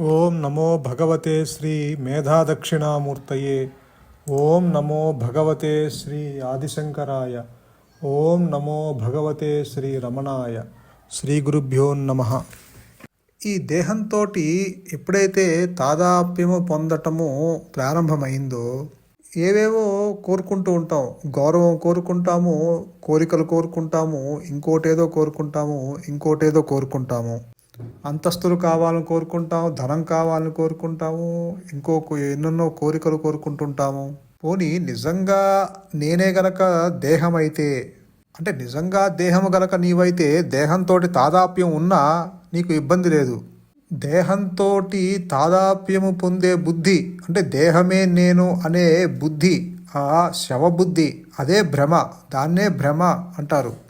ఓం నమో భగవతే శ్రీ మేధాదక్షిణామూర్తయే. ఓం నమో భగవతే శ్రీ ఆదిశంకరాయ. ఓం నమో భగవతే శ్రీ రమణాయ. శ్రీ గురుభ్యో నమ. ఈ దేహంతో ఎప్పుడైతే తాదాప్యము పొందటము ప్రారంభమైందో ఏవేవో కోరుకుంటూ ఉంటాం. గౌరవం కోరుకుంటాము కోరికలు కోరుకుంటాము ఇంకోటేదో కోరుకుంటాము ఇంకోటేదో కోరుకుంటాము. అంతస్తులు కావాలని కోరుకుంటాము ధనం కావాలని కోరుకుంటాము ఇంకో ఎన్నెన్నో కోరికలు కోరుకుంటుంటాము. పోనీ నిజంగా నేనే గనక దేహం అయితే అంటే నిజంగా దేహము గనక నీవైతే దేహంతో తాదాప్యం ఉన్నా నీకు ఇబ్బంది లేదు. దేహంతో తాదాప్యము పొందే బుద్ధి అంటే దేహమే నేను అనే బుద్ధి ఆ శవబుద్ధి అదే భ్రమ దాన్నే భ్రమ అంటారు.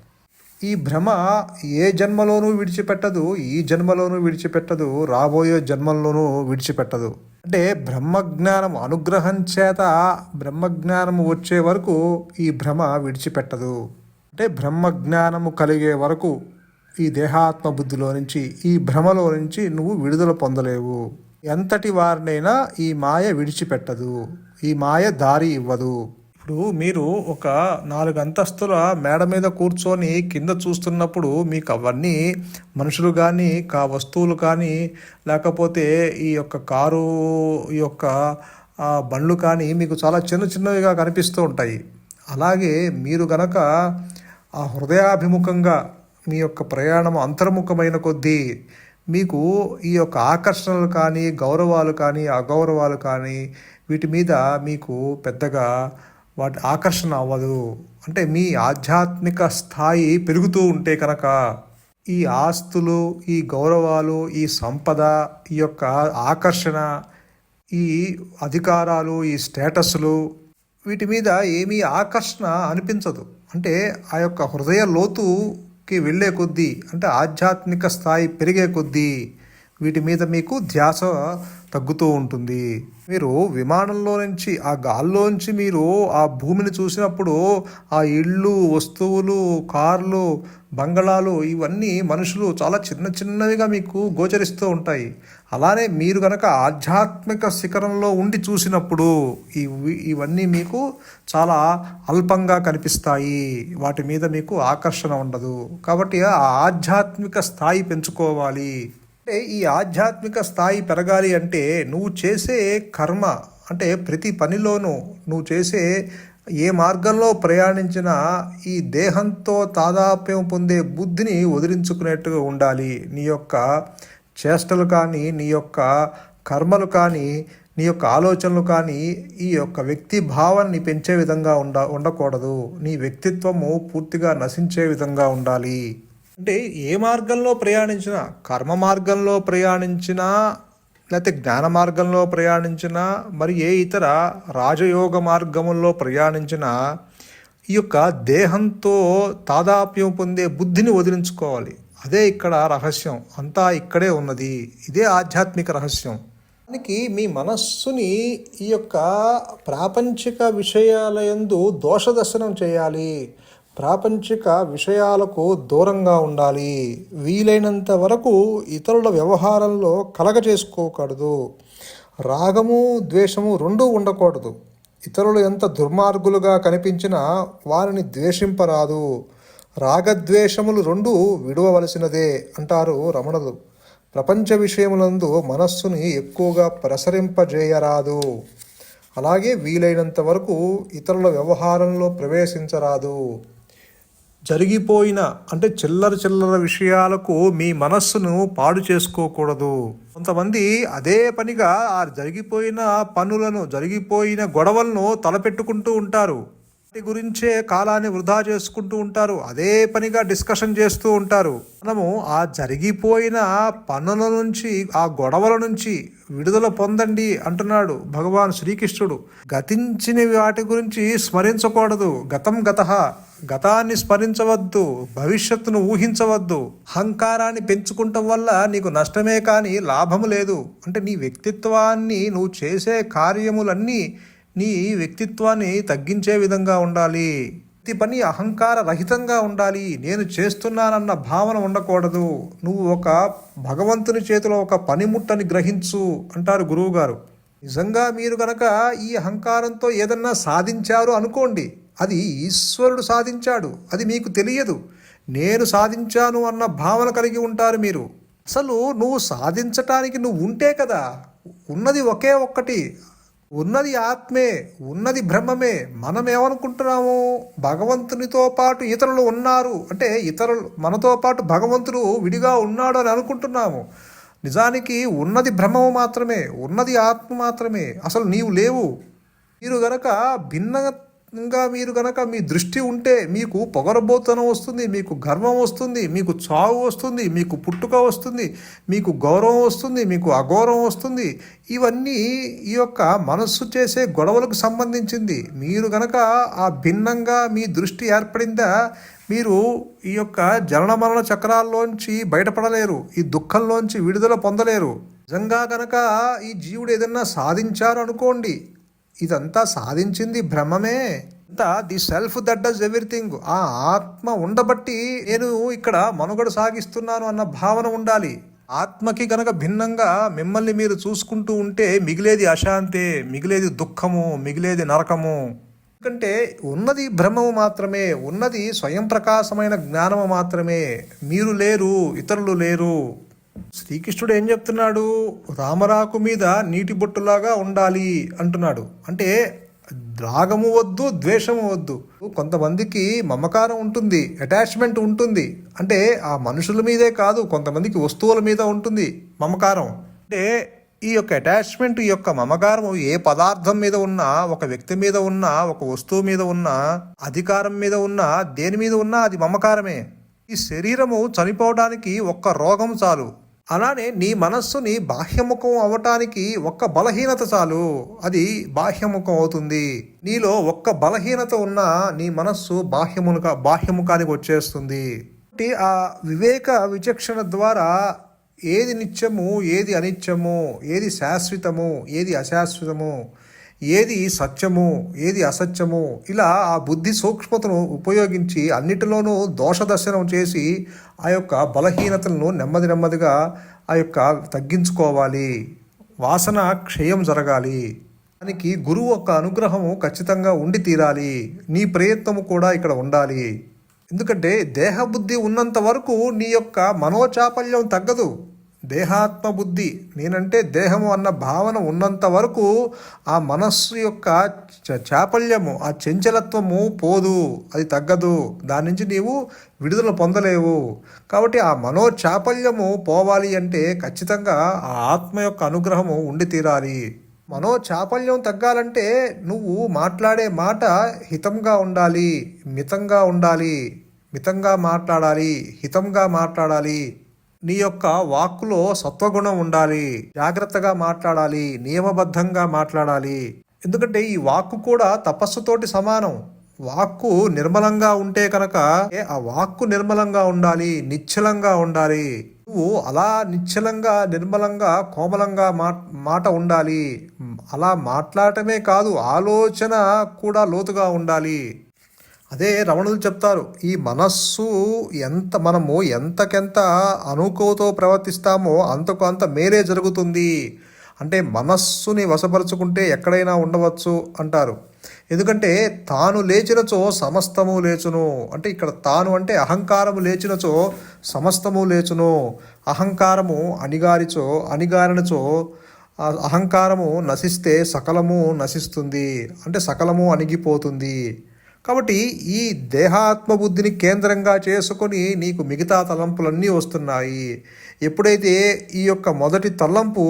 ఈ భ్రమ ఏ జన్మలోనూ విడిచిపెట్టదు ఈ జన్మలోనూ విడిచిపెట్టదు రాబోయే జన్మల్లోనూ విడిచిపెట్టదు. అంటే బ్రహ్మజ్ఞానం అనుగ్రహం చేత బ్రహ్మజ్ఞానము వచ్చే వరకు ఈ భ్రమ విడిచిపెట్టదు. అంటే బ్రహ్మజ్ఞానము కలిగే వరకు ఈ దేహాత్మ బుద్ధిలో నుంచి ఈ భ్రమలో నుంచి నువ్వు విడుదల పొందలేవు. ఎంతటి వారినైనా ఈ మాయ విడిచిపెట్టదు. ఈ మాయ దారి ఇవ్వదు. ఇప్పుడు మీరు ఒక నాలుగు అంతస్తుల మేడ మీద కూర్చొని కింద చూస్తున్నప్పుడు మీకు అవన్నీ మనుషులు కానీ కా వస్తువులు కానీ లేకపోతే ఈ యొక్క కారు ఈ యొక్క బండ్లు కానీ మీకు చాలా చిన్న చిన్నవిగా కనిపిస్తూ ఉంటాయి. అలాగే మీరు గనక ఆ హృదయాభిముఖంగా మీ యొక్క ప్రయాణం అంతర్ముఖమైన కొద్దీ మీకు ఈ యొక్క ఆకర్షణలు కానీ గౌరవాలు కానీ అగౌరవాలు కానీ వీటి మీద మీకు పెద్దగా వాటి ఆకర్షణ అవ్వదు. అంటే మీ ఆధ్యాత్మిక స్థాయి పెరుగుతూ ఉంటే కనుక ఈ ఆస్తులు ఈ గౌరవాలు ఈ సంపద ఈ యొక్క ఆకర్షణ ఈ అధికారాలు ఈ స్టేటస్లు వీటి మీద ఏమీ ఆకర్షణ అనిపించదు. అంటే ఆ యొక్క హృదయ లోతుకి వెళ్ళే కొద్దీ అంటే ఆధ్యాత్మిక స్థాయి పెరిగే కొద్దీ వీటి మీద మీకు ధ్యాస తగ్గుతూ ఉంటుంది. మీరు విమానంలో నుంచి ఆ గాల్లోంచి మీరు ఆ భూమిని చూసినప్పుడు ఆ ఇళ్ళు వస్తువులు కార్లు బంగళాలు ఇవన్నీ మనుషులు చాలా చిన్న చిన్నవిగా మీకు గోచరిస్తూ ఉంటాయి. అలానే మీరు కనుక ఆధ్యాత్మిక శిఖరంలో ఉండి చూసినప్పుడు ఇవి ఇవన్నీ మీకు చాలా అల్పంగా కనిపిస్తాయి. వాటి మీద మీకు ఆకర్షణ ఉండదు. కాబట్టి ఆ ఆధ్యాత్మిక స్థాయి పెంచుకోవాలి. అంటే ఈ ఆధ్యాత్మిక స్థాయి పెరగాలి అంటే నువ్వు చేసే కర్మ అంటే ప్రతి పనిలోనూ నువ్వు చేసే ఏ మార్గంలో ప్రయాణించినా ఈ దేహంతో తాదాప్యం పొందే బుద్ధిని వదిలించుకునేట్టుగా ఉండాలి. నీ యొక్క చేష్టలు కానీ నీ యొక్క కర్మలు కానీ నీ యొక్క ఆలోచనలు కానీ ఈ యొక్క వ్యక్తి భావాన్ని పెంచే విధంగా ఉండ ఉండకూడదు. నీ వ్యక్తిత్వము పూర్తిగా నశించే విధంగా ఉండాలి. అంటే ఏ మార్గంలో ప్రయాణించినా కర్మ మార్గంలో ప్రయాణించినా లేకపోతే జ్ఞాన మార్గంలో ప్రయాణించినా మరి ఏ ఇతర రాజయోగ మార్గముల్లో ప్రయాణించినా ఈ యొక్క దేహంతో తాదాప్యం పొందే బుద్ధిని వదిలించుకోవాలి. అదే ఇక్కడ రహస్యం. అంతా ఇక్కడే ఉన్నది. ఇదే ఆధ్యాత్మిక రహస్యం. దానికి మీ మనస్సుని ఈ యొక్క ప్రాపంచిక విషయాల యందు దోషదర్శనం చేయాలి. ప్రాపంచిక విషయాలకు దూరంగా ఉండాలి. వీలైనంత వరకు ఇతరుల వ్యవహారంలో కలగ చేసుకోకూడదు రాగము ద్వేషము రెండూ ఉండకూడదు. ఇతరులు ఎంత దుర్మార్గులుగా కనిపించినా వారిని ద్వేషింపరాదు. రాగద్వేషములు రెండు విడవవలసినదే అంటారు రమణులు. ప్రపంచ విషయములందు మనస్సుని ఎక్కువగా ప్రసరింపజేయరాదు. అలాగే వీలైనంత వరకు ఇతరుల వ్యవహారంలో ప్రవేశించరాదు. జరిగిపోయిన అంటే చిల్లర చిల్లర విషయాలకు మీ మనస్సును పాడు చేసుకోకూడదు. కొంతమంది అదే పనిగా ఆ జరిగిపోయిన పనులను జరిగిపోయిన గొడవలను తలపెట్టుకుంటూ ఉంటారు. వాటి గురించే కాలాన్ని వృధా చేసుకుంటూ ఉంటారు. అదే పనిగా డిస్కషన్ చేస్తూ ఉంటారు. మనము ఆ జరిగిపోయిన పనుల నుంచి ఆ గొడవల నుంచి విడుదల పొందండి అంటున్నాడు భగవాన్ శ్రీకృష్ణుడు. గతించిన వాటి గురించి స్మరించకూడదు. గతం గత. గతాన్ని స్మరించవద్దు. భవిష్యత్తును ఊహించవద్దు. అహంకారాన్ని పెంచుకుంటం వల్ల నీకు నష్టమే కానీ లాభము లేదు. అంటే నీ వ్యక్తిత్వాన్ని నువ్వు చేసే కార్యములన్నీ నీ వ్యక్తిత్వాన్ని తగ్గించే విధంగా ఉండాలి. ప్రతి పని అహంకార రహితంగా ఉండాలి. నేను చేస్తున్నానన్న భావన ఉండకూడదు. నువ్వు ఒక భగవంతుని చేతిలో ఒక పనిముట్టని గ్రహించు అంటారు గురువుగారు. నిజంగా మీరు గనక ఈ అహంకారంతో ఏదన్నా సాధించారు అనుకోండి అది ఈశ్వరుడు సాధించాడు. అది మీకు తెలియదు. నేను సాధించాను అన్న భావన కలిగి ఉంటారు మీరు. అసలు నువ్వు సాధించటానికి నువ్వు ఉంటే కదా ఉన్నది ఒకే ఒక్కటి. ఉన్నది ఆత్మే ఉన్నది బ్రహ్మమే. మనం ఏమనుకుంటున్నాము భగవంతునితో పాటు ఇతరులు ఉన్నారు. అంటే ఇతరులు మనతో పాటు భగవంతుడు విడిగా ఉన్నాడు అని అనుకుంటున్నాము. నిజానికి ఉన్నది బ్రహ్మము మాత్రమే ఉన్నది ఆత్మ మాత్రమే. అసలు నీవు లేవు. మీరు గనక ఇంకా మీరు కనుక మీ దృష్టి ఉంటే మీకు పొగరబోతనం వస్తుంది మీకు గర్వం వస్తుంది మీకు చావు వస్తుంది మీకు పుట్టుక వస్తుంది మీకు గౌరవం వస్తుంది మీకు అగౌరవం వస్తుంది. ఇవన్నీ ఈ యొక్క మనస్సు చేసే గొడవలకు సంబంధించింది. మీరు కనుక ఆ భిన్నంగా మీ దృష్టి ఏర్పడిందా మీరు ఈ యొక్క జనన మరణ చక్రాల్లోంచి బయటపడలేరు ఈ దుఃఖంలోంచి విడుదల పొందలేరు. నిజంగా కనుక ఈ జీవుడు ఏదన్నా సాధించారు అనుకోండి ఇదంతా సాధించింది భ్రమమే. అంతా the self that does everything. ఆ ఆత్మ ఉండబట్టి నేను ఇక్కడ మనుగడ సాగిస్తున్నాను అన్న భావన ఉండాలి. ఆత్మకి గనక భిన్నంగా మిమ్మల్ని మీరు చూసుకుంటూ ఉంటే మిగిలేది అశాంతే మిగిలేది దుఃఖము మిగిలేది నరకము. ఎందుకంటే ఉన్నది బ్రహ్మము మాత్రమే ఉన్నది స్వయం ప్రకాశమైన జ్ఞానము మాత్రమే. మీరు లేరు ఇతరులు లేరు. శ్రీకృష్ణుడు ఏం చెప్తున్నాడు? రామరాకు మీద నీటి బొట్టులాగా ఉండాలి అంటున్నాడు. అంటే రాగము వద్దు ద్వేషము వద్దు. కొంతమందికి మమకారం ఉంటుంది అటాచ్మెంట్ ఉంటుంది. అంటే ఆ మనుషుల మీదే కాదు కొంతమందికి వస్తువుల మీద ఉంటుంది మమకారం. అంటే ఈ యొక్క అటాచ్మెంట్ ఈ యొక్క మమకారం ఏ పదార్థం మీద ఉన్నా ఒక వ్యక్తి మీద ఉన్నా ఒక వస్తువు మీద ఉన్నా అధికారం మీద ఉన్నా దేని మీద ఉన్నా అది మమకారమే. ఈ శరీరము చనిపోవడానికి ఒక్క రోగం చాలు. అలానే నీ మనస్సుని బాహ్యముఖం అవటానికి ఒక్క బలహీనత చాలు. అది బాహ్యముఖం అవుతుంది. నీలో ఒక్క బలహీనత ఉన్నా నీ మనస్సు బాహ్యమునుక బాహ్యముఖానికి వచ్చేస్తుంది. కాబట్టి ఆ వివేక విచక్షణ ద్వారా ఏది నిత్యము ఏది అనిత్యము ఏది శాశ్వతము ఏది అశాశ్వతము ఏది సత్యము ఏది అసత్యము? ఇలా ఆ బుద్ధి సూక్ష్మతను ఉపయోగించి అన్నిటిలోనూ దోషదర్శనం చేసి ఆ యొక్క బలహీనతలను నెమ్మది నెమ్మదిగా ఆ యొక్క తగ్గించుకోవాలి. వాసన క్షయం జరగాలి. దానికి గురువు యొక్క అనుగ్రహము ఖచ్చితంగా ఉండి తీరాలి. నీ ప్రయత్నము కూడా ఇక్కడ ఉండాలి. ఎందుకంటే దేహబుద్ధి ఉన్నంత వరకు నీ యొక్క మనోచాపల్యం తగ్గదు. దేహాత్మ బుద్ధి నేనంటే దేహము అన్న భావన ఉన్నంత వరకు ఆ మనస్సు యొక్క చ- చాపల్యము ఆ చంచలత్వము పోదు అది తగ్గదు. దాని నుంచి నీవు విడుదల పొందలేవు. కాబట్టి ఆ మనో చాపల్యము పోవాలి అంటే ఖచ్చితంగా ఆ ఆత్మ యొక్క అనుగ్రహము ఉండి తీరాలి. మనో చాపల్యం తగ్గాలంటే నువ్వు మాట్లాడే మాట హితంగా ఉండాలి మితంగా ఉండాలి. మితంగా మాట్లాడాలి హితంగా మాట్లాడాలి. నీ యొక్క వాక్కులో సత్వగుణం ఉండాలి. జాగ్రత్తగా మాట్లాడాలి. నియమబద్ధంగా మాట్లాడాలి. ఎందుకంటే ఈ వాక్కు కూడా తపస్సుతోటి సమానం. వాక్కు నిర్మలంగా ఉంటే కనుక ఏ ఆ వాక్కు నిర్మలంగా ఉండాలి నిశ్చలంగా ఉండాలి. నువ్వు అలా నిశ్చలంగా నిర్మలంగా కోమలంగా మాట ఉండాలి. అలా మాట్లాడటమే కాదు ఆలోచన కూడా లోతుగా ఉండాలి. అదే రమణులు చెప్తారు ఈ మనస్సు ఎంత మనము ఎంతకెంత అనుకోతో ప్రవర్తిస్తామో అంతకు అంత మేలే జరుగుతుంది. అంటే మనస్సుని వశపరుచుకుంటే ఎక్కడైనా ఉండవచ్చు అంటారు. ఎందుకంటే తాను లేచినచో సమస్తము లేచును. అంటే ఇక్కడ తాను అంటే అహంకారము లేచినచో సమస్తము లేచును. అహంకారము అణిగారిచో అణిగారినచో అహంకారము నశిస్తే సకలము నశిస్తుంది. అంటే సకలము అణిగిపోతుంది. కాబట్టి ఈ దేహాత్మ బుద్ధిని కేంద్రంగా చేసుకొని నీకు మిగతా తలంపులన్నీ వస్తున్నాయి. ఎప్పుడైతే ఈ యొక్క మొదటి తలంపు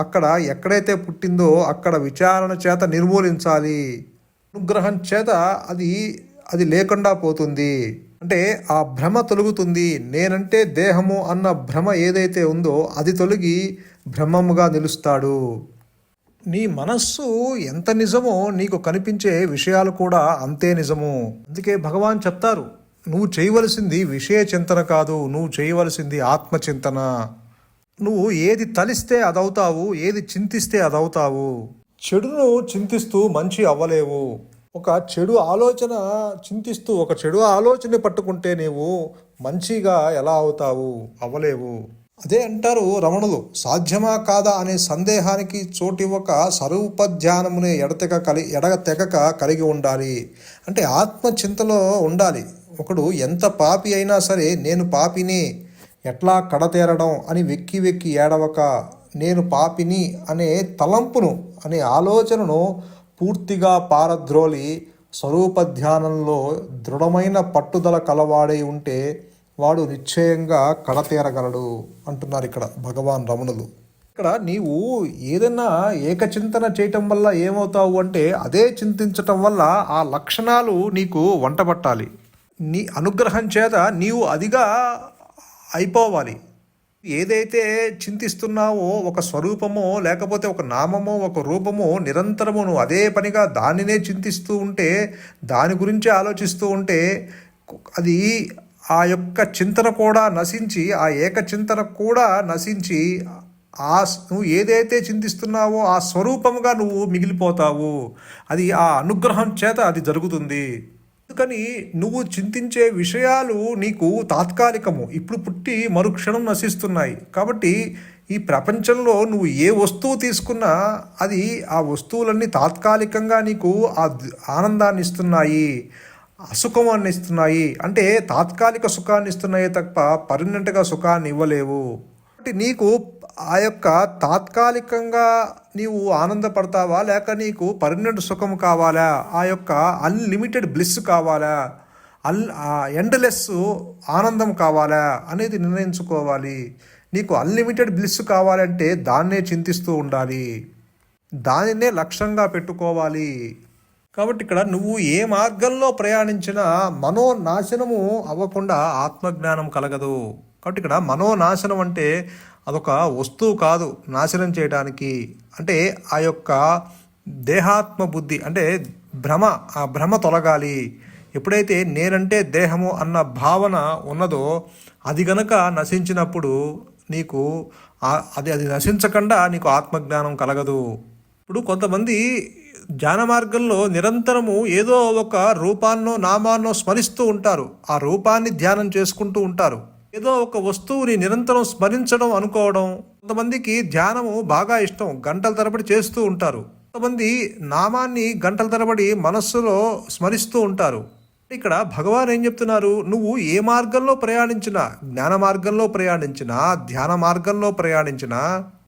అక్కడ ఎక్కడైతే పుట్టిందో అక్కడ విచారణ చేత నిర్మూలించాలి. అనుగ్రహం చేత అది అది లేకుండా పోతుంది. అంటే ఆ భ్రమ తొలుగుతుంది. నేనంటే దేహము అన్న భ్రమ ఏదైతే ఉందో అది తొలగి బ్రహ్మముగా నిలుస్తాడు. నీ మనస్సు ఎంత నిజమో నీకు కనిపించే విషయాలు కూడా అంతే నిజము. అందుకే భగవాన్ చెప్తారు నువ్వు చేయవలసింది విషయ చింతన కాదు నువ్వు చేయవలసింది ఆత్మచింతన నువ్వు ఏది తలిస్తే అదవుతావు ఏది చింతిస్తే అదవుతావు. చెడును చింతిస్తూ మంచి అవ్వలేవు. ఒక చెడు ఆలోచన చింతిస్తూ ఒక చెడు ఆలోచన పట్టుకుంటే నీవు మంచిగా ఎలా అవుతావు అవ్వలేవు. అదే అంటారు రమణులు. సాధ్యమా కాదా అనే సందేహానికి చోటివ్వక స్వరూప ధ్యానమునే ఎడతెగ కలి ఎడతెగక కలిగి ఉండాలి. అంటే ఆత్మచింతలో ఉండాలి. ఒకడు ఎంత పాపి అయినా సరే నేను పాపిని ఎట్లా కడతేరడం అని వెక్కి వెక్కి ఏడవక నేను పాపిని అనే తలంపును అనే ఆలోచనను పూర్తిగా పారద్రోలి స్వరూప ధ్యానంలో దృఢమైన పట్టుదల కలవాడై ఉంటే వాడు నిశ్చయంగా కడతీరగలడు అంటున్నారు ఇక్కడ భగవాన్ రమణులు. ఇక్కడ నీవు ఏదైనా ఏకచింతన చేయటం వల్ల ఏమవుతావు అంటే అదే చింతించటం వల్ల ఆ లక్షణాలు నీకు వంటపట్టాలి. నీ అనుగ్రహం చేత నీవు అదిగా అయిపోవాలి. ఏదైతే చింతిస్తున్నావో ఒక స్వరూపమో లేకపోతే ఒక నామమో ఒక రూపమో నిరంతరము నువ్వు అదే పనిగా దానినే చింతిస్తూ ఉంటే దాని గురించి ఆలోచిస్తూ ఉంటే అది ఆ యొక్క చింతన కూడా నశించి ఆ ఏక చింతన కూడా నశించి ఆ నువ్వు ఏదైతే చింతిస్తున్నావో ఆ స్వరూపముగా నువ్వు మిగిలిపోతావు. అది ఆ అనుగ్రహం చేత అది జరుగుతుంది. అందుకని నువ్వు చింతించే విషయాలు నీకు తాత్కాలికము. ఇప్పుడు పుట్టి మరుక్షణం నశిస్తున్నాయి. కాబట్టి ఈ ప్రపంచంలో నువ్వు ఏ వస్తువు తీసుకున్నా అది ఆ వస్తువులన్నీ తాత్కాలికంగా నీకు ఆ ఆనందాన్ని ఇస్తున్నాయి అసుఖమాన్ని ఇస్తున్నాయి అంటే తాత్కాలిక సుఖాన్ని ఇస్తున్నాయి తప్ప పర్మనెంట్గా సుఖాన్ని ఇవ్వలేవు. కాబట్టి నీకు ఆ యొక్క తాత్కాలికంగా నీవు ఆనందపడతావా? లేక నీకు పర్మనెంట్ సుఖం కావాలా? ఆ యొక్క అన్లిమిటెడ్ బ్లిస్ కావాలా? అల్ ఎండ్లెస్ ఆనందం కావాలా? అనేది నిర్ణయించుకోవాలి. నీకు అన్లిమిటెడ్ బ్లిస్ కావాలంటే దాన్నే చింతిస్తూ ఉండాలి. దానినే లక్ష్యంగా పెట్టుకోవాలి. కాబట్టి ఇక్కడ నువ్వు ఏ మార్గంలో ప్రయాణించినా మనోనాశనము అవ్వకుండా ఆత్మజ్ఞానం కలగదు. కాబట్టి ఇక్కడ మనోనాశనం అంటే అదొక వస్తువు కాదు నాశనం చేయడానికి అంటే ఆ యొక్క దేహాత్మ బుద్ధి అంటే భ్రమ ఆ భ్రమ తొలగాలి. ఎప్పుడైతే నేనంటే దేహము అన్న భావన ఉన్నదో అది గనక నశించినప్పుడు నీకు అది అది నశించకుండా నీకు ఆత్మజ్ఞానం కలగదు. ఇప్పుడు కొంతమంది ధ్యాన మార్గంలో నిరంతరము ఏదో ఒక రూపాన్నో నామాన్నో స్మరిస్తూ ఉంటారు. ఆ రూపాన్ని ధ్యానం చేసుకుంటూ ఉంటారు. ఏదో ఒక వస్తువుని నిరంతరం స్మరించడం అనుకోవడం కొంతమందికి ధ్యానము బాగా ఇష్టం. గంటల తరబడి చేస్తూ ఉంటారు. కొంతమంది నామాన్ని గంటల తరబడి మనస్సులో స్మరిస్తూ ఉంటారు. ఇక్కడ భగవాన్ ఏం చెప్తున్నారు? నువ్వు ఏ మార్గంలో ప్రయాణించినా జ్ఞాన మార్గంలో ప్రయాణించినా ధ్యాన మార్గంలో ప్రయాణించినా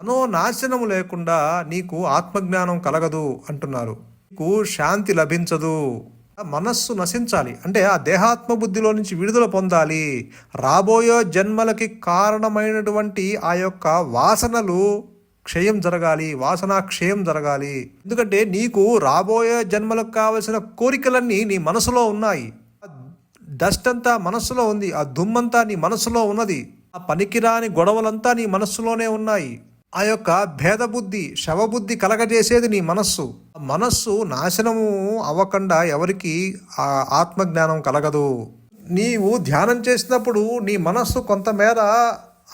అనో నాశనము లేకుండా నీకు ఆత్మజ్ఞానం కలగదు అంటున్నారు. నీకు శాంతి లభించదు. మనస్సు నశించాలి. అంటే ఆ దేహాత్మ బుద్ధిలో నుంచి విడుదల పొందాలి. రాబోయే జన్మలకి కారణమైనటువంటి ఆ యొక్క వాసనలు క్షయం జరగాలి వాసన క్షయం జరగాలి. ఎందుకంటే నీకు రాబోయే జన్మలకు కావలసిన కోరికలన్నీ నీ మనసులో ఉన్నాయి. డస్ట్ అంతా మనస్సులో ఉంది ఆ దుమ్మంతా నీ మనస్సులో ఉన్నది ఆ పనికిరాని గొడవలంతా నీ మనస్సులోనే ఉన్నాయి. ఆ యొక్క భేదబుద్ధి శవబుద్ధి కలగజేసేది నీ మనస్సు. ఆ మనస్సు నాశనము అవ్వకుండా ఎవరికి ఆ ఆత్మజ్ఞానం కలగదు. నీవు ధ్యానం చేసినప్పుడు నీ మనస్సు కొంతమేర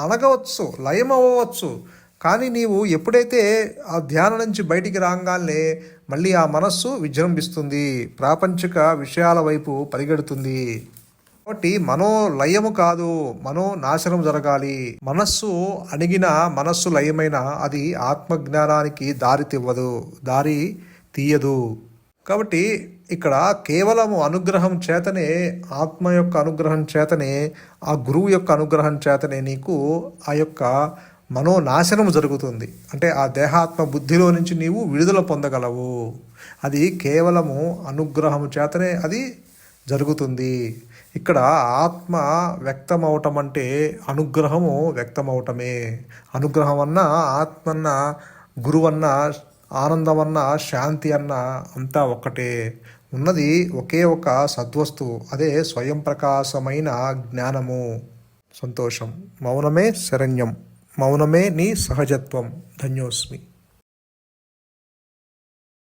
అనగవచ్చు లయమవ్వచ్చు కానీ నీవు ఎప్పుడైతే ఆ ధ్యానం నుంచి బయటికి రాగానే మళ్ళీ ఆ మనస్సు విజృంభిస్తుంది ప్రాపంచిక విషయాల వైపు పరిగెడుతుంది. కాబట్టి మనో లయము కాదు మనో నాశనం జరగాలి. మనస్సు అణిగిన మనస్సు లయమైన అది ఆత్మజ్ఞానానికి దారి తివ్వదు దారి తీయదు. కాబట్టి ఇక్కడ కేవలము అనుగ్రహం చేతనే ఆత్మ యొక్క అనుగ్రహం చేతనే ఆ గురువు యొక్క అనుగ్రహం చేతనే నీకు ఆ యొక్క మనోనాశనం జరుగుతుంది. అంటే ఆ దేహాత్మ బుద్ధిలో నుంచి నీవు విడుదల పొందగలవు. అది కేవలము అనుగ్రహము చేతనే అది జరుగుతుంది. ఇక్కడ ఆత్మ వ్యక్తమవటం అంటే అనుగ్రహము వ్యక్తమవటమే. అనుగ్రహం అన్న ఆత్మన్న గురువన్న ఆనందమన్న శాంతి అన్న అంతా ఒక్కటే. ఉన్నది ఒకే ఒక సద్వస్తువు అదే స్వయం ప్రకాశమైన జ్ఞానము. సంతోషం మౌనమే శరణ్యం. మౌనమే నీ సహజత్వం ధన్యోస్మి